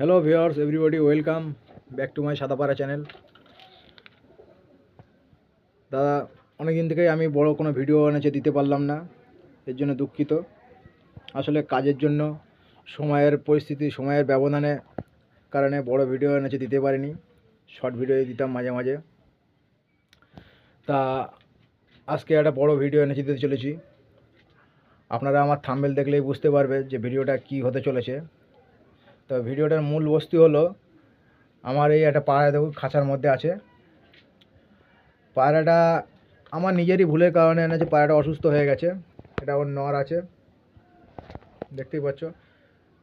Hello viewers everybody welcome back to my Sadapara channel দাদা অনেক দিন থেকেই আমি বড় কোনো ভিডিও এনেছে, দিতে পারলাম না। এর জন্য দুঃখিত। আসলে কাজের জন্য, সময়ের পরিস্থিতি, সময়ের ব্যবধানে কারণে বড় ভিডিও এনেছে, দিতে পারিনি। শর্ট ভিডিও দিতাম মাঝে মাঝে। তা, আজকে একটা বড় ভিডিও এনেছে, দিতে চলেছি। আপনারা আমার থাম্বেল দেখলেই বুঝতে পারবে যে ভিডিওটা কি হতে চলেছে। তো ভিডিওটার মূল বস্তু হলো, আমার এই একটা পায়রা দেখুন খাঁচার মধ্যে আছে। পায়রাটা আমার নিজেরই ভুলের কারণে এনেছে, পায়রাটা অসুস্থ হয়ে গেছে। এটা ওর নর আছে। দেখতেই পাচ্ছ।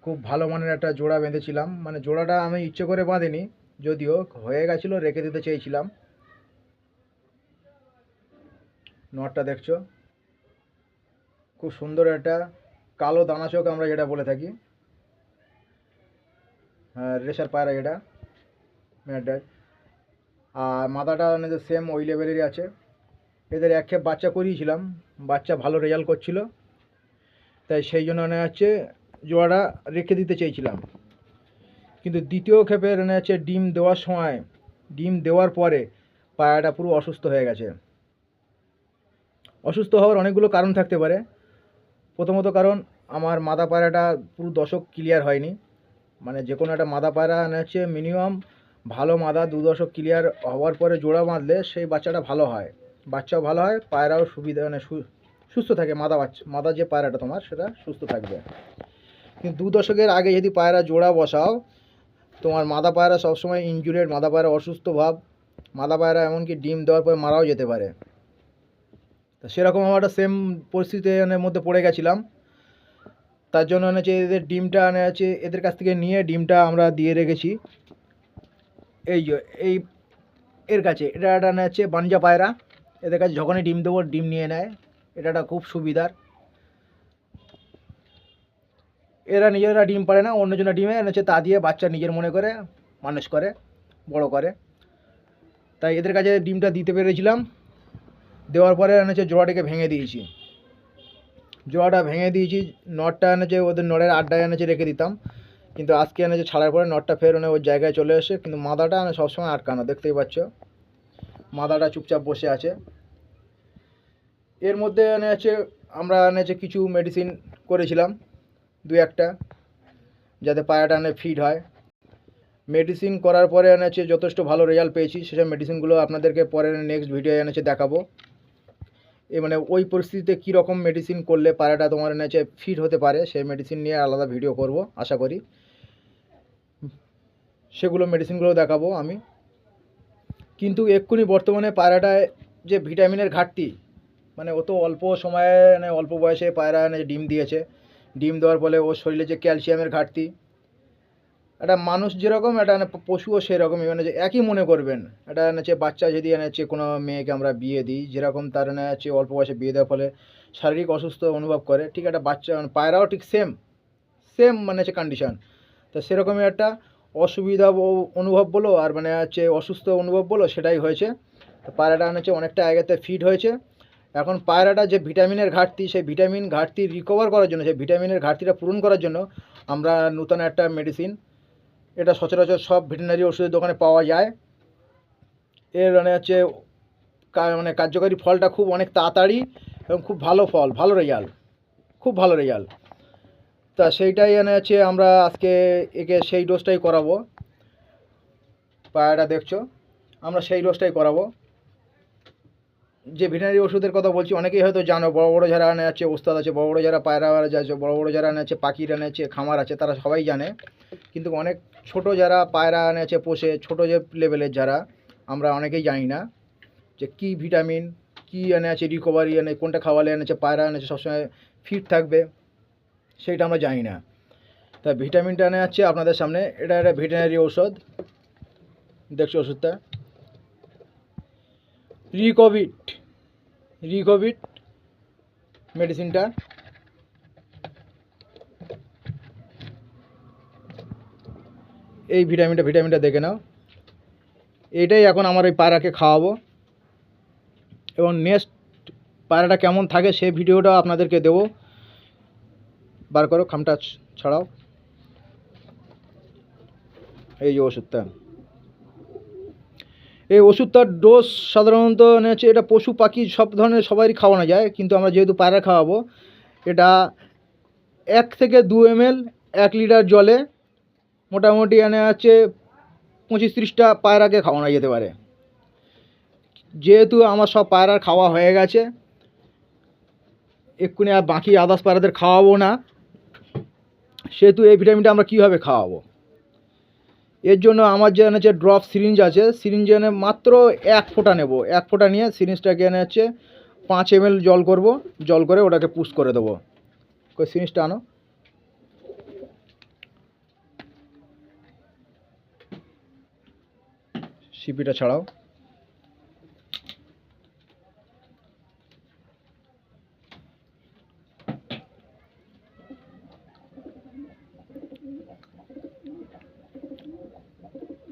খুব ভালো মানের একটা জোড়া বেঁধেছিলাম। মানে জোড়াটা আমি ইচ্ছে করে বাঁধিনি, যদিও হয়ে গেছিল, রেখে দিতে চেয়েছিলাম। নরটা দেখছ। খুব সুন্দর একটা কালো দানা চোখ আমরা যেটা বলে থাকি। রেশার পায়রা এটা ম্যাডার আর মাথাটা এদের সেম ওই লেভেলেরই আছে। এদের এক খেপ বাচ্চা করিয়েছিলাম, বাচ্চা ভালো রেজাল্ট করছিল। তাই সেই জন্য এনে হচ্ছে জোড়াটা রেখে দিতে চেয়েছিলাম। কিন্তু দ্বিতীয় ক্ষেপে এনে হচ্ছে ডিম দেওয়ার সময়, ডিম দেওয়ার পরে পায়রাটা পুরো অসুস্থ হয়ে গেছে। অসুস্থ হওয়ার অনেকগুলো কারণ থাকতে পারে। প্রথমত কারণ, আমার মাদা পায়রাটা পুরো দশক ক্লিয়ার হয়নি। মানে যে কোনো একটা মাদা পায়রা হচ্ছে মিনিমাম ভালো মাদা দু দশক ক্লিয়ার হওয়ার পরে জোড়া বাঁধলে সেই বাচ্চাটা ভালো হয়। বাচ্চাও ভালো হয়, পায়রাও সুবিধা মানে সুস্থ থাকে মাদা বাচ্চা, মাদা যে পায়রাটা তোমার, সেটা সুস্থ থাকবে। কিন্তু দু দশকের আগে যদি পায়রা জোড়া বসাও, তোমার মাদা পায়রা সবসময় ইনজুরেড মাদা পায়রা অসুস্থ ভাব, মাদা পায়রা এমনকি ডিম দেওয়ার পরে মারাও যেতে পারে। তো সেরকম আমার একটা সেম পরিস্থিতির মধ্যে পড়ে গেছিলাম। তার জন্য হচ্ছে এদের ডিমটা আনে আছে এদের কাছ থেকে নিয়ে ডিমটা আমরা দিয়ে রেখেছি। এই এই এর কাছে, এটা একটা আনে হচ্ছে বানজা পায়রা। এদের কাছে যখনই ডিম দেবো, ডিম নিয়ে নেয়। এটা একটা খুব সুবিধার। এরা নিজেরা ডিম পারে না, অন্যজনের ডিমে এনেছে তা দিয়ে বাচ্চা নিজের মনে করে, মানুষ করে, বড় করে। তাই এদের কাছে ডিমটা দিতে পেরেছিলাম। দেওয়ার পরে এনেছে জোড়াটাকে ভেঙে দিয়েছি। জোড়াটা ভেঙে দিয়েছি, নটটা এনেছে, ওদের নড়ের আড্ডায় এনেছে রেখে দিতাম। কিন্তু আজকে এনেছে ছাড়ার পরে নটটা ফের ওনে ওর জায়গায় চলে এসে, কিন্তু মাদাটা এনে সবসময় আটকানো, দেখতেই পাচ্ছ। মাদাটা চুপচাপ বসে আছে। এর মধ্যে এনে আছে আমরা এনেছে কিছু মেডিসিন করেছিলাম, দু একটা, যাতে পায়াটা এনে ফিট হয়। মেডিসিন করার পরে এনেছে যথেষ্ট ভালো রেজাল্ট পেয়েছি, সেসব মেডিসিনগুলো আপনাদেরকে পরে নেক্সট ভিডিও এনেছে দেখাবো। মানে ওই পরিস্থিতিতে কী রকম মেডিসিন করলে পায়রাটা তোমার এনেছে ফিট হতে পারে, সেই মেডিসিন নিয়ে আলাদা ভিডিও করব, আশা করি। সেগুলো মেডিসিনগুলো দেখাবো আমি। কিন্তু এক্ষুনি বর্তমানে পায়রাটায় যে ভিটামিনের ঘাটতি মানে ও তো অল্প সময়ে মানে অল্প বয়সে পায়রা ডিম দিয়েছে। ডিম দেওয়ার ফলে ওর শরীরে যে ক্যালসিয়ামের ঘাটতি একটা মানুষ যেরকম, একটা পশুও সেরকমই। মানে যে একই মনে করবেন। একটা হচ্ছে বাচ্চা যদি হচ্ছে কোনো মেয়েকে আমরা বিয়ে দিই, যেরকম তার হচ্ছে অল্প বয়সে বিয়ে দেওয়ার ফলে শারীরিক অসুস্থ অনুভব করে, ঠিক একটা বাচ্চা মানে পায়রাও ঠিক সেম সেম মানে হচ্ছে কন্ডিশন তো সেরকমই একটা অসুবিধা অনুভব বলো, আর মানে হচ্ছে অসুস্থ অনুভব বলো, সেটাই হয়েছে। তো পায়রাটা হচ্ছে অনেকটা আগেতে ফিট হয়েছে। এখন পায়রাটা যে ভিটামিনের ঘাটতি, সেই ভিটামিন ঘাটতি রিকভার করার জন্য, সেই ভিটামিনের ঘাটতিটা পূরণ করার জন্য আমরা নূতন একটা মেডিসিন এটা সচরাচর সব ভেটেনারি ওষুধের দোকানে পাওয়া যায়। এর মানে হচ্ছে মানে কার্যকারী ফলটা খুব অনেক তাড়াতাড়ি এবং খুব ভালো ফল, ভালো রেজাল্ট খুব ভালো রেজাল্ট তা সেইটাই মানে হচ্ছে আমরা আজকে একে সেই ডোজটাই করাবো। পায়রাটা দেখছ, আমরা সেই ডোজটাই করাবো। যে ভেটেরিনারি ওষুধের কথা বলছি, অনেকেই হয়তো জানো, বড় বড় যারা আনে আছে, ওস্তাদ আছে, বড় বড় যারা পায়রা আছে, বড় বড় যারা আনে আছে পাখির আনে আছে, খামার আছে, তারা সবাই জানে। কিন্তু অনেক ছোট যারা পায়রা এনেছে পোষে ছোট যে লেভেলের যারা, আমরা অনেকেই জানি না যে কী ভিটামিন কী এনে আছে রিকভারি এনে কোনটা খাওয়ালে এনেছে পায়রা এনেছে সবসময় ফিট থাকবে, সেইটা আমরা জানি না। তা ভিটামিনটা এনে আছে আপনাদের সামনে, এটা একটা ভেটেরিনারি ঔষধ। দেখছ ওষুধটা? রিকোভিট রিকোভিট মেডিসিনটা। এই ভিটামিনটা ভিটামিনটা দেখে নাও। এটাই এখন আমার ওই পায়রাকে খাওয়াবো। এবং নেক্সট পায়রাটা কেমন থাকে সেই ভিডিওটা আপনাদেরকে দেবো। বার করো, খামটা ছাড়াও। এই যে ওষুধটা। এই ওষুধটার ডোজ সাধারণত মানে হচ্ছে এটা পশু পাখি সব ধরনের সবারই খাওয়ানো যায়, কিন্তু আমরা যেহেতু পায়রা খাওয়াবো, এটা এক থেকে দু এম এল এক লিটার জলে মোটামুটি এনে হচ্ছে পঁচিশ ত্রিশটা পায়রাকে খাওয়ানো যেতে পারে। যেহেতু আমার সব পায়রার খাওয়া হয়ে গেছে, এক্ষুনি আর বাকি আদার্স পায়রাদের খাওয়াবো না। সেহেতু এই ভিটামিনটা আমরা কীভাবে খাওয়াবো? এর জন্য আমার যে হচ্ছে ড্রপ সিরিঞ্জ আছে সিরিঞ্জ এনে মাত্র এক ফোঁটা নেব। এক ফোঁটা নিয়ে সিরিঞ্জটাকে এনে হচ্ছে পাঁচ এম জল করব, জল করে ওটাকে পুশ করে দেবো। কই সিরিঞ্জটা আনো। সিপিটা ছাড়াও।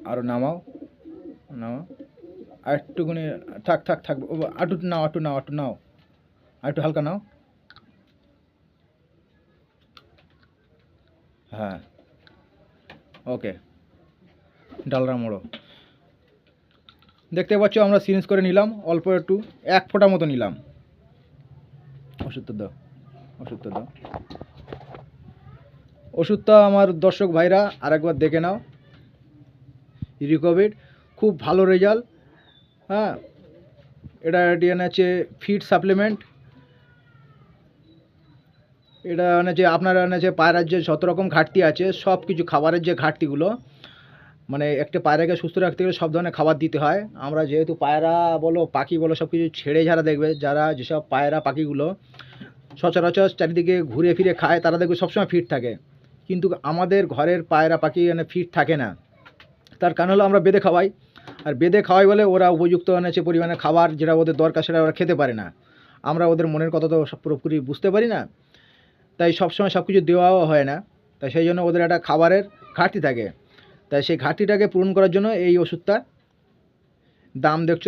আরও নামাও নামাও। আর একটুখানি থাক থাক থাক আটু নাও আটু নাও আটু নাও। আর একটু হালকা নাও। হ্যাঁ। ওকে। ডালরা মোড়ো। দেখতে পাচ্ছ, আমরা সিরিঞ্জ করে নিলাম, অল্প একটু, এক ফোঁটা মতো নিলাম। ওষুধটা দাও ওষুধটা দাও। ওষুধটা আমার দর্শক ভাইরা আরেকবার দেখে নাও। রিকোভিড খুব ভালো রেজাল্ট হ্যাঁ? এটা ডিএন আছে ফিড সাপ্লিমেন্ট এটা যে আপনার যে পায়রার যে যত রকম ঘাটতি আছে সব কিছু খাবারের যে ঘাটতিগুলো মানে একটা পায়রাকে সুস্থ রাখতে গেলে সব ধরনের খাবার দিতে হয়। আমরা যেহেতু পায়রা বলো, পাখি বলো সব কিছু ছেড়ে যারা দেখবে, যারা যেসব পায়রা পাখিগুলো সচরাচর চারিদিকে ঘুরে ফিরে খায়, তারা দেখবে সবসময় ফিট থাকে। কিন্তু আমাদের ঘরের পায়রা পাখি মানে ফিট থাকে না। তার কারণ হলো আমরা বেঁধে খাওয়াই। আর বেঁধে খাওয়াই বলে ওরা উপযুক্ত এনেছে পরিমাণে খাবার যেটা ওদের দরকার সেটা ওরা খেতে পারে না। আমরা ওদের মনের কথা তো সব পুরোপুরি বুঝতে পারি না। তাই সবসময় সব কিছু দেওয়াও হয় না। তাই সেই জন্য ওদের একটা খাবারের ঘাটতি থাকে। তাই সেই ঘাটতিটাকে পূরণ করার জন্য এই ওষুধটা দাম দেখছ।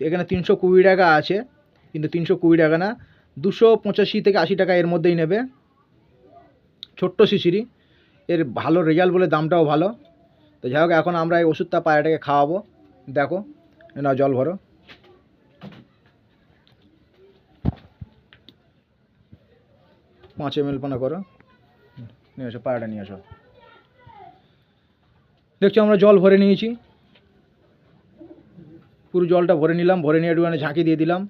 এখানে তিনশো কুড়ি টাকা আছে। কিন্তু তিনশো কুড়ি টাকা না, দুশো পঁচাশি থেকে আশি টাকা এর মধ্যেই নেবে। ছোট্ট শিশিরি। এর ভালো রেজাল্ট বলে দামটাও ভালো। তো যাই হোক, এখন আমরা এই ওষুধটা পায়রাটাকে খাওয়াবো। দেখো না জল ভরো। পাঁচ এম এল পানা করো। নিয়ে আসো পায়রাটা নিয়ে আসো দেখছ, আমরা জল ভরে নিয়েছি। পুরো জলটা ভরে নিলাম, ভরে নিয়ে একটুখানি ঝাঁকি দিয়ে দিলাম।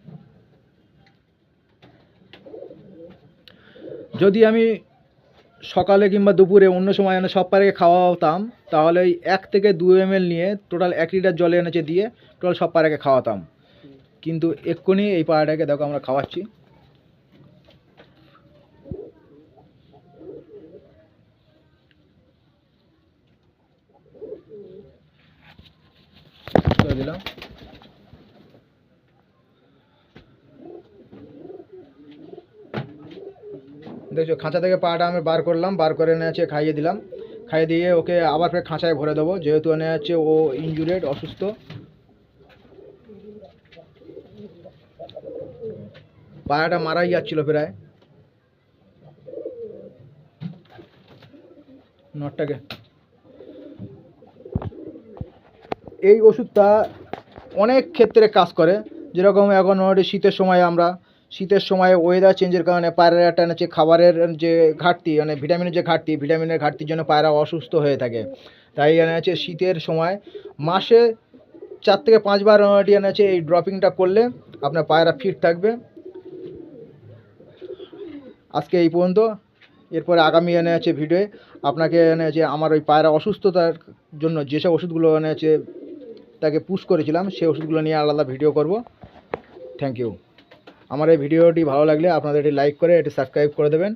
যদি আমি সকালে কিংবা দুপুরে অন্য সময় এনে সব পায়রাকে খাওয়াতাম, তাহলে ওই এক থেকে দু এম নিয়ে টোটাল এক লিটার জলে এনেছে দিয়ে টোটাল সব পায়রাকে খাওয়াতাম। কিন্তু এক্ষুনি এই পাড়াটাকে দেখো আমরা খাওয়াচ্ছি। দিলাম। দেখছ, খাঁচা থেকে পাটা আমি বার করলাম, বার করে এনে হচ্ছে খাইয়ে দিলাম। খাইয়ে দিয়ে ওকে আবার ফের খাঁচায় ভরে দেবো, যেহেতু এনে হচ্ছে ও ইনজুরেড অসুস্থ। পায়াটা মারাই যাচ্ছিল প্রায়। নটটাকে। এই ওষুধটা অনেক ক্ষেত্রে কাজ করে, যেরকম এখন শীতের সময় আমরা শীতের সময় ওয়েদার চেঞ্জের কারণে পায়রার একটা হচ্ছে খাবারের যে ঘাটতি মানে ভিটামিনের যে ঘাটতি ভিটামিনের ঘাটতির জন্য পায়রা অসুস্থ হয়ে থাকে। তাই এখানে হচ্ছে শীতের সময় মাসে চার থেকে পাঁচবার এনে হচ্ছে এই ড্রপিংটা করলে আপনার পায়রা ফিট থাকবে। আজকে এই পর্যন্ত। এরপরে আগামী এনে আছে ভিডিওয়ে আপনাকে এনে যে আমার ওই পায়রা অসুস্থতার জন্য যেসব ওষুধগুলো এনে আছে তাকে পুশ করেছিলাম, সেই ওষুধগুলো নিয়ে আলাদা ভিডিও করব। থ্যাংক ইউ আমার এই ভিডিওটি ভালো লাগলে আপনাদের এটি লাইক করে এটি সাবস্ক্রাইব করে দেবেন।